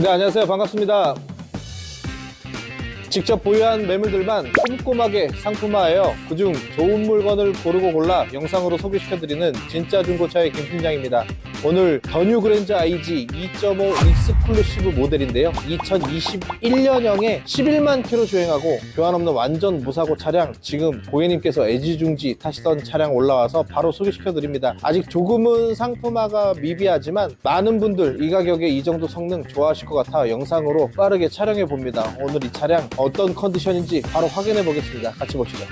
네, 안녕하세요. 반갑습니다. 직접 보유한 매물들만 꼼꼼하게 상품화하여 그중 좋은 물건을 고르고 골라 영상으로 소개시켜드리는 진짜 중고차의 김 팀장입니다. 오늘 더뉴 그랜저 IG 2.5 익스클루시브 모델인데요. 2021년형에 11만 킬로 주행하고 교환 없는 완전 무사고 차량 지금 고객님께서 애지중지 타시던 차량 올라와서 바로 소개시켜 드립니다. 아직 조금은 상품화가 미비하지만 많은 분들 이 가격에 이 정도 성능 좋아하실 것 같아 영상으로 빠르게 촬영해 봅니다. 오늘 이 차량 어떤 컨디션인지 바로 확인해 보겠습니다. 같이 보시죠.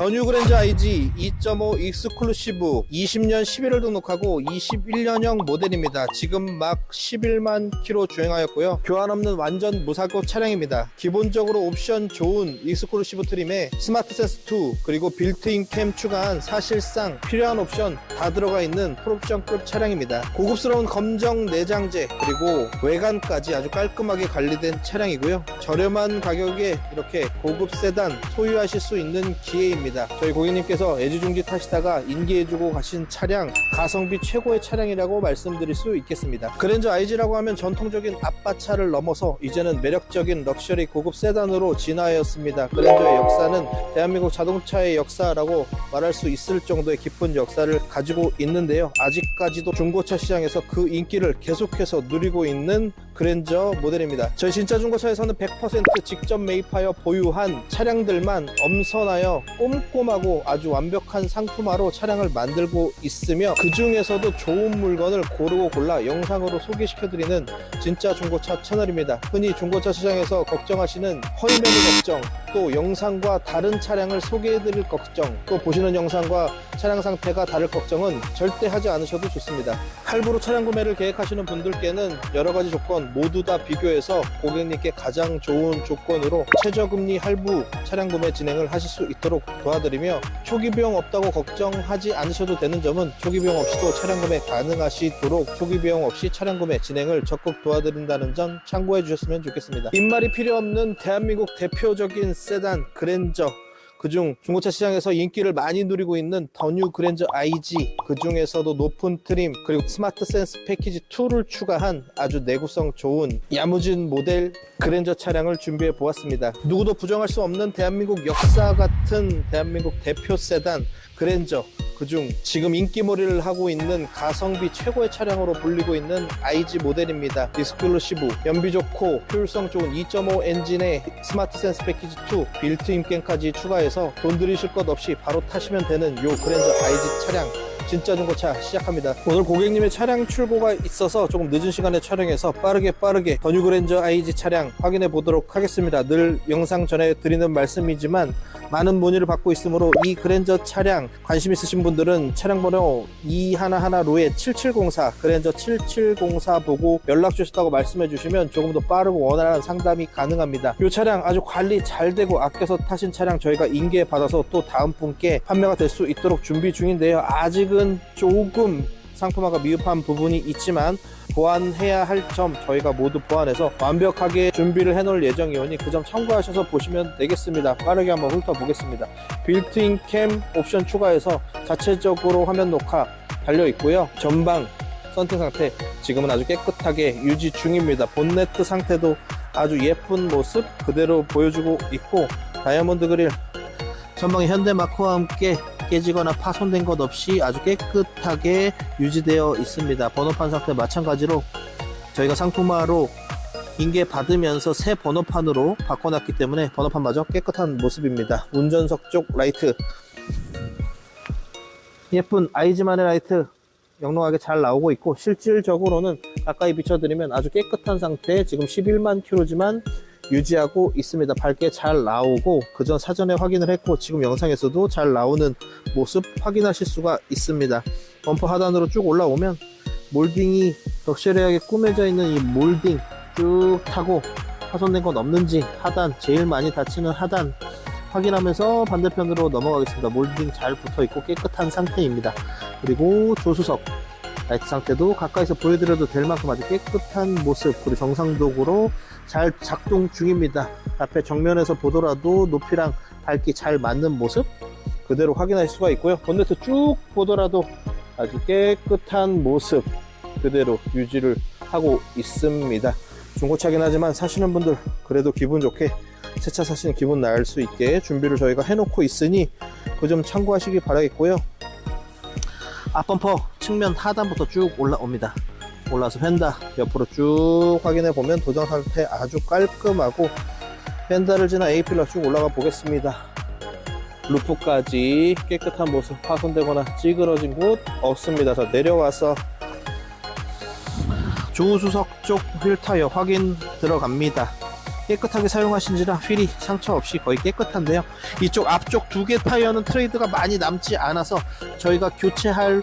더 뉴 그랜저 IG 2.5 익스클루시브 20년 11월 등록하고 21년형 모델입니다. 지금 막 11만 킬로 주행하였고요. 교환 없는 완전 무사고 차량입니다. 기본적으로 옵션 좋은 익스클루시브 트림에 스마트 센스 2 그리고 빌트인 캠 추가한 사실상 필요한 옵션 다 들어가 있는 풀옵션급 차량입니다. 고급스러운 검정 내장재 그리고 외관까지 아주 깔끔하게 관리된 차량이고요. 저렴한 가격에 이렇게 고급 세단 소유하실 수 있는 기회입니다. 저희 고객님께서 애지중지 타시다가 인계해주고 가신 차량 가성비 최고의 차량이라고 말씀드릴 수 있겠습니다. 그랜저 IG라고 하면 전통적인 아빠차를 넘어서 이제는 매력적인 럭셔리 고급 세단으로 진화하였습니다. 그랜저의 역사는 대한민국 자동차의 역사라고 말할 수 있을 정도의 깊은 역사를 가지고 있는데요. 아직까지도 중고차 시장에서 그 인기를 계속해서 누리고 있는 그랜저 모델입니다. 저희 진짜 중고차에서는 100% 직접 매입하여 보유한 차량들만 엄선하여 꼼꼼하고 아주 완벽한 상품화로 차량을 만들고 있으며 그 중에서도 좋은 물건을 고르고 골라 영상으로 소개시켜드리는 진짜 중고차 채널입니다. 흔히 중고차 시장에서 걱정하시는 허위 매물 걱정, 또 영상과 다른 차량을 소개해드릴 걱정, 또 보시는 영상과 차량 상태가 다를 걱정은 절대 하지 않으셔도 좋습니다. 할부로 차량 구매를 계획하시는 분들께는 여러 가지 조건 모두 다 비교해서 고객님께 가장 좋은 조건으로 최저금리 할부 차량 구매 진행을 하실 수 있도록 도와드리며 초기 비용 없다고 걱정하지 않으셔도 되는 점은 초기 비용 없이도 차량 구매 가능하시도록 초기 비용 없이 차량 구매 진행을 적극 도와드린다는 점 참고해 주셨으면 좋겠습니다. 입말이 필요 없는 대한민국 대표적인 세단 그랜저 그중 중고차 시장에서 인기를 많이 누리고 있는 더 뉴 그랜저 IG 그 중에서도 높은 트림 그리고 스마트 센스 패키지 2를 추가한 아주 내구성 좋은 야무진 모델 그랜저 차량을 준비해 보았습니다. 누구도 부정할 수 없는 대한민국 역사 같은 대한민국 대표 세단 그랜저 그중 지금 인기몰이를 하고 있는 가성비 최고의 차량으로 불리고 있는 IG 모델입니다. 디스클루시브, 연비 좋고 효율성 좋은 2.5 엔진에 스마트 센스 패키지 2, 빌트인 캠까지 추가해서 돈 들이실 것 없이 바로 타시면 되는 요 그랜저 IG 차량 진짜 중고차 시작합니다. 오늘 고객님의 차량 출고가 있어서 조금 늦은 시간에 촬영해서 빠르게 빠르게 더 뉴 그랜저 IG 차량 확인해 보도록 하겠습니다. 늘 영상 전에 드리는 말씀이지만 많은 문의를 받고 있으므로 이 그랜저 차량 관심 있으신 분들은 차량 번호 211 로에 7704 그랜저 7704 보고 연락 주셨다고 말씀해 주시면 조금 더 빠르고 원활한 상담이 가능합니다. 이 차량 아주 관리 잘 되고 아껴서 타신 차량 저희가 인계 받아서 또 다음 분께 판매가 될 수 있도록 준비 중인데요. 아직은 조금 상품화가 미흡한 부분이 있지만 보완해야 할 점 저희가 모두 보완해서 완벽하게 준비를 해놓을 예정이오니 그 점 참고하셔서 보시면 되겠습니다. 빠르게 한번 훑어보겠습니다. 빌트인 캠 옵션 추가해서 자체적으로 화면 녹화 달려 있고요. 전방 선팅 상태 지금은 아주 깨끗하게 유지 중입니다. 본네트 상태도 아주 예쁜 모습 그대로 보여주고 있고 다이아몬드 그릴 전방에 현대 마크와 함께 깨지거나 파손된 것 없이 아주 깨끗하게 유지되어 있습니다. 번호판 상태 마찬가지로 저희가 상품화로 인계 받으면서 새 번호판으로 바꿔놨기 때문에 번호판마저 깨끗한 모습입니다. 운전석 쪽 라이트 예쁜 아이즈만의 라이트 영롱하게 잘 나오고 있고 실질적으로는 가까이 비춰드리면 아주 깨끗한 상태 지금 11만 킬로지만 유지하고 있습니다. 밝게 잘 나오고 그전 사전에 확인을 했고 지금 영상에서도 잘 나오는 모습 확인하실 수가 있습니다. 범퍼 하단으로 쭉 올라오면 몰딩이 럭셔리하게 꾸며져 있는 이 몰딩 쭉 타고 파손된 건 없는지 하단 제일 많이 다치는 하단 확인하면서 반대편으로 넘어가겠습니다. 몰딩 잘 붙어 있고 깨끗한 상태입니다. 그리고 조수석 라이트 상태도 가까이서 보여드려도 될 만큼 아주 깨끗한 모습 그리고 정상적으로 잘 작동 중입니다. 앞에 정면에서 보더라도 높이랑 밝기 잘 맞는 모습 그대로 확인할 수가 있고요. 본네트 쭉 보더라도 아주 깨끗한 모습 그대로 유지를 하고 있습니다. 중고차긴 하지만 사시는 분들 그래도 기분 좋게 새 차 사시는 기분 날 수 있게 준비를 저희가 해놓고 있으니 그 점 참고하시기 바라겠고요. 앞범퍼 측면 하단부터 쭉 올라옵니다. 올라서 휀다 옆으로 쭉 확인해 보면 도장 상태 아주 깔끔하고 휀다를 지나 A필러 쭉 올라가 보겠습니다. 루프까지 깨끗한 모습 파손되거나 찌그러진 곳 없습니다. 자 내려와서 조수석 쪽 휠 타이어 확인 들어갑니다. 깨끗하게 사용하신지라 휠이 상처 없이 거의 깨끗한데요. 이쪽 앞쪽 두 개 타이어는 트레이드가 많이 남지 않아서 저희가 교체할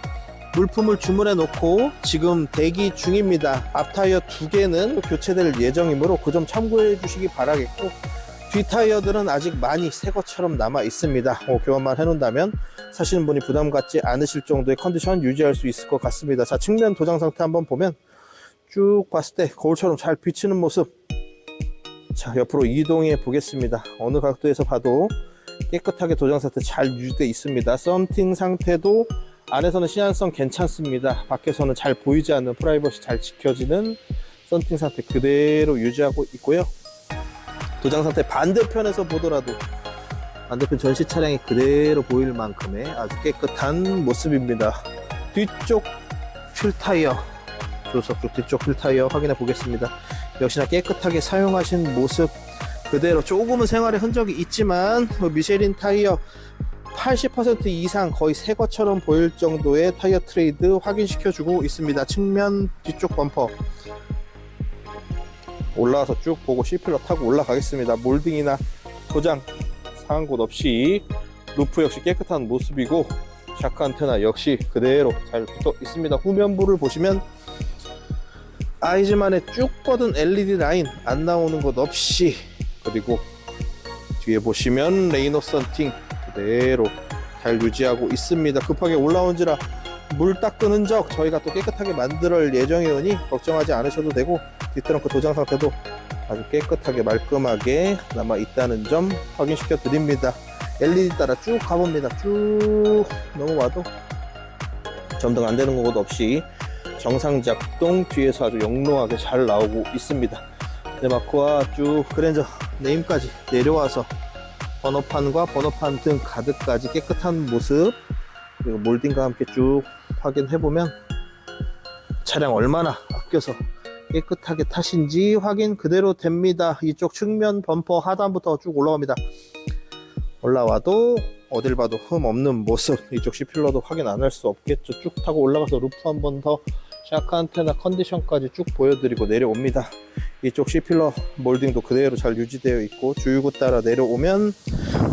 물품을 주문해 놓고 지금 대기 중입니다. 앞 타이어 두 개는 교체될 예정이므로 그 점 참고해 주시기 바라겠고 뒤 타이어들은 아직 많이 새 것처럼 남아 있습니다. 어, 교환만 해놓는다면 사시는 분이 부담 갖지 않으실 정도의 컨디션 유지할 수 있을 것 같습니다. 자 측면 도장 상태 한번 보면 쭉 봤을 때 거울처럼 잘 비치는 모습 자 옆으로 이동해 보겠습니다 어느 각도에서 봐도 깨끗하게 도장 상태 잘 유지되어 있습니다 썸팅 상태도 안에서는 시안성 괜찮습니다. 밖에서는 잘 보이지 않는 프라이버시 잘 지켜지는 썸팅 상태 그대로 유지하고 있고요. 도장 상태 반대편에서 보더라도 반대편 전시 차량이 그대로 보일 만큼의 아주 깨끗한 모습입니다. 뒤쪽 휠 타이어 조수석 쪽 뒤쪽 휠 타이어 확인해 보겠습니다. 역시나 깨끗하게 사용하신 모습 그대로. 조금은 생활의 흔적이 있지만 뭐 미쉐린 타이어 80% 이상 거의 새 것처럼 보일 정도의 타이어 트레이드 확인시켜 주고 있습니다. 측면 뒤쪽 범퍼 올라와서 쭉 보고 C필러 타고 올라가겠습니다. 몰딩이나 도장 상한 곳 없이 루프 역시 깨끗한 모습이고 샤크 안테나 역시 그대로 잘 붙어 있습니다. 후면부를 보시면 아이즈만의 쭉 뻗은 LED 라인 안 나오는 것 없이 그리고 뒤에 보시면 레이노 썬팅 그대로 잘 유지하고 있습니다. 급하게 올라온지라 물 닦은 흔적 저희가 또 깨끗하게 만들 예정이오니 걱정하지 않으셔도 되고 뒤트렁크 도장 상태도 아주 깨끗하게 말끔하게 남아 있다는 점 확인시켜 드립니다. LED 따라 쭉 가봅니다. 쭉 넘어와도 점등 안 되는 것 없이 정상 작동 뒤에서 아주 영롱하게 잘 나오고 있습니다. 네마크와 쭉 그랜저 네임까지 내려와서 번호판과 번호판 등 가득까지 깨끗한 모습 그리고 몰딩과 함께 쭉 확인해 보면 차량 얼마나 아껴서 깨끗하게 타신지 확인 그대로 됩니다. 이쪽 측면 범퍼 하단부터 쭉 올라갑니다. 올라와도 어딜 봐도 흠 없는 모습 이쪽 C필러도 확인 안 할 수 없겠죠 쭉 타고 올라가서 루프 한 번 더 샤크 안테나 컨디션까지 쭉 보여드리고 내려옵니다 이쪽 C필러 몰딩도 그대로 잘 유지되어 있고 주유구 따라 내려오면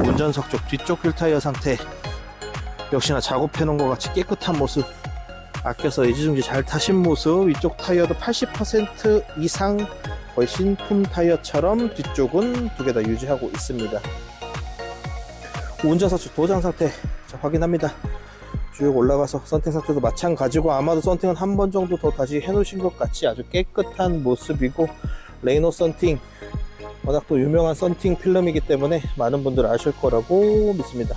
운전석 쪽 뒤쪽 휠 타이어 상태. 역시나 작업해 놓은 것 같이 깨끗한 모습. 아껴서 이지중지 잘 타신 모습. 이쪽 타이어도 80% 이상 거의 신품 타이어처럼 뒤쪽은 두 개 다 유지하고 있습니다. 운전석 쪽 도장 상태 자, 확인합니다. 쭉 올라가서 썬팅 상태도 마찬가지고 아마도 썬팅은 한 번 정도 더 다시 해놓으신 것 같이 아주 깨끗한 모습이고 레이노 썬팅 워낙 또 유명한 썬팅 필름이기 때문에 많은 분들 아실 거라고 믿습니다.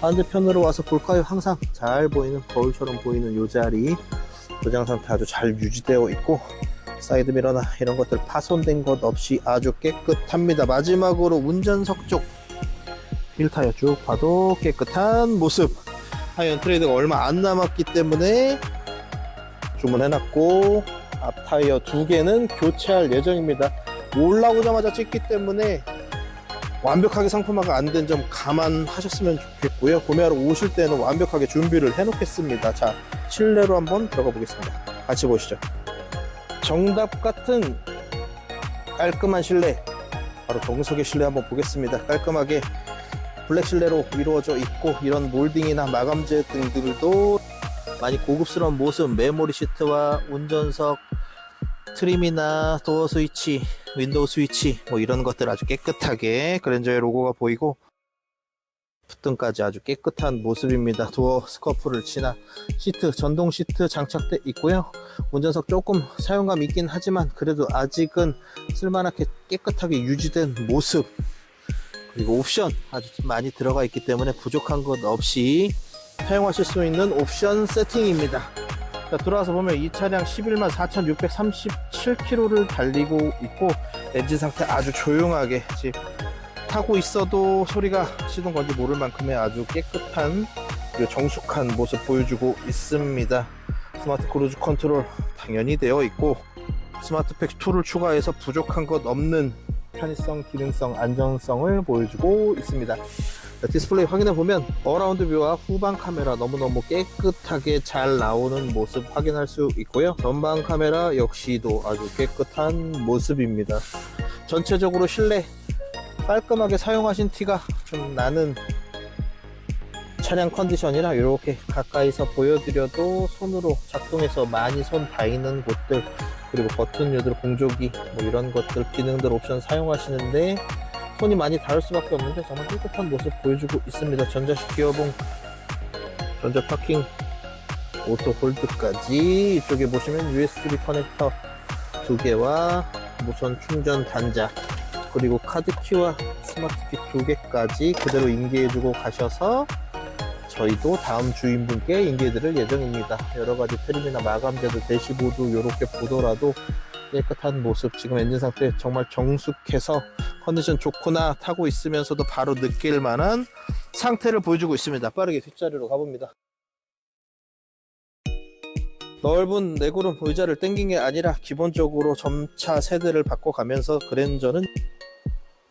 반대편으로 와서 볼까요? 항상 잘 보이는 거울처럼 보이는 요 자리 도장 상태 아주 잘 유지되어 있고 사이드 미러나 이런 것들 파손된 것 없이 아주 깨끗합니다. 마지막으로 운전석 쪽 휠 타이어 쭉 봐도 깨끗한 모습 하이언 트레이드가 얼마 안 남았기 때문에 주문해놨고 앞 타이어 두 개는 교체할 예정입니다. 올라오자마자 찍기 때문에 완벽하게 상품화가 안 된 점 감안하셨으면 좋겠고요. 구매하러 오실 때는 완벽하게 준비를 해놓겠습니다. 자 실내로 한번 들어가 보겠습니다. 같이 보시죠. 정답 같은 깔끔한 실내 바로 정석의 실내 한번 보겠습니다. 깔끔하게 블랙 실내로 이루어져 있고 이런 몰딩이나 마감재 등들도 많이 고급스러운 모습 메모리 시트와 운전석 트림이나 도어 스위치 윈도우 스위치 뭐 이런 것들 아주 깨끗하게 그랜저의 로고가 보이고 풋등까지 아주 깨끗한 모습입니다. 도어 스커프를 치나 시트 전동 시트 장착돼 있고요. 운전석 조금 사용감 있긴 하지만 그래도 아직은 쓸만하게 깨끗하게 유지된 모습 그리고 옵션 아주 많이 들어가 있기 때문에 부족한 것 없이 사용하실 수 있는 옵션 세팅입니다. 자, 들어와서 보면 이 차량 11만 4,637km를 달리고 있고 엔진 상태 아주 조용하게 지금 타고 있어도 소리가 시동 건지 모를 만큼의 아주 깨끗한 그리고 정숙한 모습 보여주고 있습니다. 스마트 크루즈 컨트롤 당연히 되어 있고 스마트 팩 2를 추가해서 부족한 것 없는 편의성, 기능성, 안정성을 보여주고 있습니다. 자, 디스플레이 확인해 보면 어라운드 뷰와 후방 카메라 너무너무 깨끗하게 잘 나오는 모습 확인할 수 있고요. 전방 카메라 역시도 아주 깨끗한 모습입니다. 전체적으로 실내 깔끔하게 사용하신 티가 좀 나는 차량 컨디션이라 이렇게 가까이서 보여드려도 손으로 작동해서 많이 손 닿이는 곳들 그리고 버튼 요들 공조기 뭐 이런 것들 기능들 옵션 사용하시는데 손이 많이 닿을 수밖에 없는데 정말 깨끗한 모습 보여주고 있습니다. 전자식 기어봉 전자 파킹 오토 홀드까지. 이쪽에 보시면 USB 커넥터 두 개와 무선 충전 단자 그리고 카드 키와 스마트키 두 개까지 그대로 인계해주고 가셔서 저희도 다음 주인분께 인계드릴 예정입니다. 여러 가지 트림이나 마감재도 대시보드 이렇게 보더라도 깨끗한 모습 지금 엔진 상태 정말 정숙해서 컨디션 좋구나 타고 있으면서도 바로 느낄 만한 상태를 보여주고 있습니다. 빠르게 뒷자리로 가봅니다. 넓은 내구름 의자를 땡긴 게 아니라 기본적으로 점차 세대를 바꿔가면서 그랜저는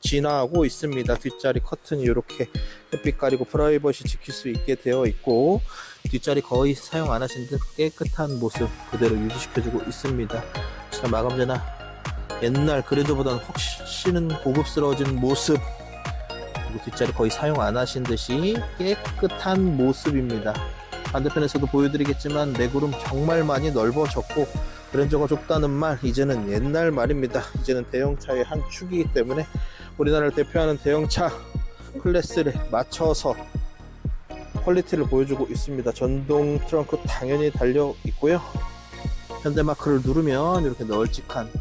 진화하고 있습니다. 뒷자리 커튼이 이렇게 햇빛 가리고 프라이버시 지킬 수 있게 되어 있고 뒷자리 거의 사용 안 하신 듯 깨끗한 모습 그대로 유지시켜주고 있습니다. 진짜 마감재나 옛날 그랜저보다는 훨씬 고급스러워진 모습 그리고 뒷자리 거의 사용 안 하신 듯이 깨끗한 모습입니다. 반대편에서도 보여드리겠지만 내구름 정말 많이 넓어졌고 그랜저가 좁다는 말 이제는 옛날 말입니다. 이제는 대형 차의 한 축이기 때문에 우리나라를 대표하는 대형차 클래스를 맞춰서 퀄리티를 보여주고 있습니다. 전동 트렁크 당연히 달려 있고요. 현대마크를 누르면 이렇게 널찍한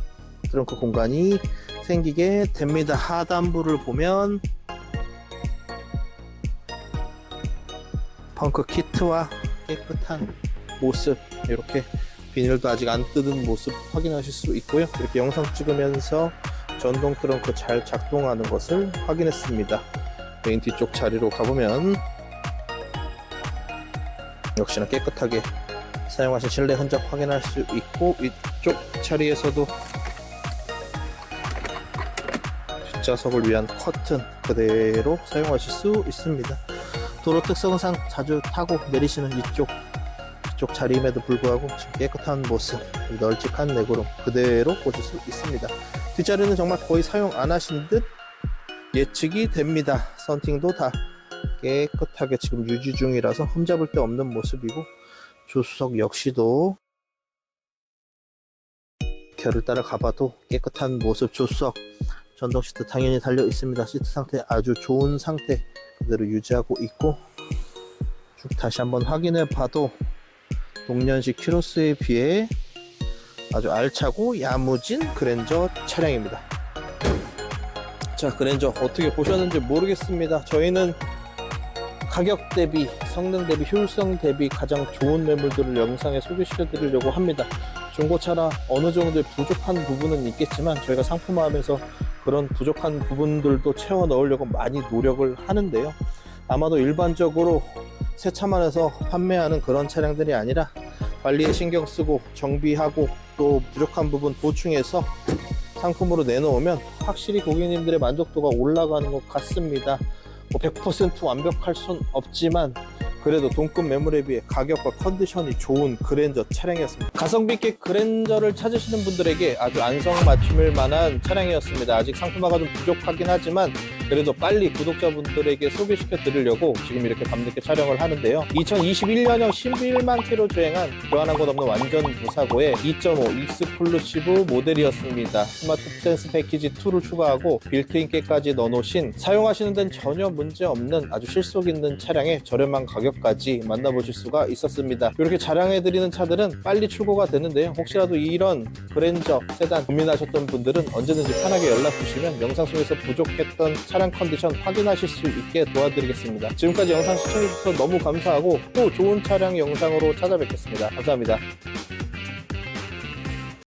트렁크 공간이 생기게 됩니다. 하단부를 보면 펑크 키트와 깨끗한 모습 이렇게 비닐도 아직 안 뜯은 모습 확인하실 수 있고요. 이렇게 영상 찍으면서 전동 트렁크 잘 작동하는 것을 확인했습니다. 메인 뒤쪽 자리로 가보면 역시나 깨끗하게 사용하신 실내 흔적 확인할 수 있고 이쪽 자리에서도 뒷좌석을 위한 커튼 그대로 사용하실 수 있습니다. 도로 특성상 자주 타고 내리시는 이쪽 이 쪽 자리임에도 불구하고 깨끗한 모습 널찍한 내구름 그대로 보실 수 있습니다. 뒷자리는 정말 거의 사용 안 하신 듯 예측이 됩니다. 썬팅도 다 깨끗하게 지금 유지 중이라서 흠잡을 데 없는 모습이고 조수석 역시도 결을 따라 가봐도 깨끗한 모습 조수석 전동 시트 당연히 달려 있습니다. 시트 상태 아주 좋은 상태 그대로 유지하고 있고 쭉 다시 한번 확인해 봐도 동년식 키로수에 비해 아주 알차고 야무진 그랜저 차량입니다. 자, 그랜저 어떻게 보셨는지 모르겠습니다. 저희는 가격 대비, 성능 대비, 효율성 대비 가장 좋은 매물들을 영상에 소개시켜 드리려고 합니다. 중고차라 어느 정도의 부족한 부분은 있겠지만 저희가 상품화하면서 그런 부족한 부분들도 채워 넣으려고 많이 노력을 하는데요. 아마도 일반적으로 새 차만 해서 판매하는 그런 차량들이 아니라 관리에 신경 쓰고 정비하고 또 부족한 부분 보충해서 상품으로 내놓으면 확실히 고객님들의 만족도가 올라가는 것 같습니다. 뭐 100% 완벽할 순 없지만 그래도 동급 매물에 비해 가격과 컨디션이 좋은 그랜저 차량이었습니다. 가성비 있게 그랜저를 찾으시는 분들에게 아주 안성 맞춤일 만한 차량이었습니다. 아직 상품화가 좀 부족하긴 하지만 그래도 빨리 구독자분들에게 소개시켜 드리려고 지금 이렇게 밤늦게 촬영을 하는데요. 2021년형 11만 킬로 주행한 교환한 것 없는 완전 무사고의 2.5 익스클루시브 모델이었습니다. 스마트 센스 패키지 2를 추가하고 빌트인께까지 넣어놓으신 사용하시는 데는 전혀 문제 없는 아주 실속 있는 차량의 저렴한 가격까지 만나보실 수가 있었습니다. 이렇게 자랑해드리는 차들은 빨리 출고가 되는데요. 혹시라도 이런 그랜저 세단 고민하셨던 분들은 언제든지 편하게 연락 주시면 영상 속에서 부족했던 차량 차량 컨디션 확인하실 수 있게 도와드리겠습니다. 지금까지 영상 시청해주셔서 너무 감사하고 또 좋은 차량 영상으로 찾아뵙겠습니다. 감사합니다.